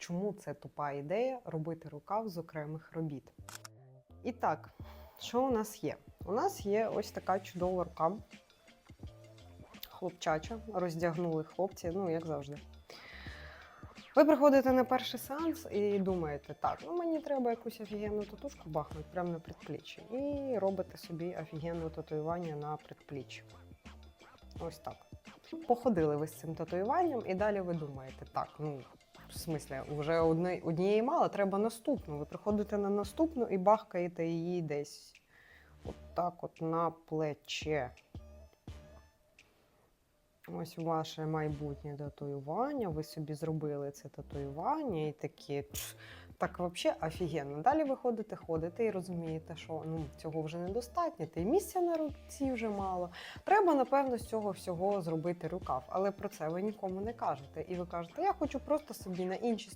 чому це тупа ідея робити рукав з окремих робіт. І так, що у нас є? У нас є ось така чудова рука. Хлопчача, роздягнули хлопці, ну як завжди. Ви приходите на перший сеанс і думаєте, так, ну мені треба якусь офігенну татушку бахнути прямо на предпліччі. І робите собі офігенне татуювання на предпліччі. Ось так. Походили ви з цим татуюванням, і далі ви думаєте, так, ну, в смислі, вже одне, однієї мало, треба наступну. Ви приходите на наступну і бахкаєте її десь от так от на плече. Ось ваше майбутнє татуювання. Ви собі зробили це татуювання і такі. «Пф, Так взагалі офігенно. Далі ви ходите, і розумієте, що ну, цього вже недостатньо, та й місця на руці вже мало. Треба, напевно, з цього всього зробити рукав, але про це ви нікому не кажете. І ви кажете, я хочу просто собі на іншій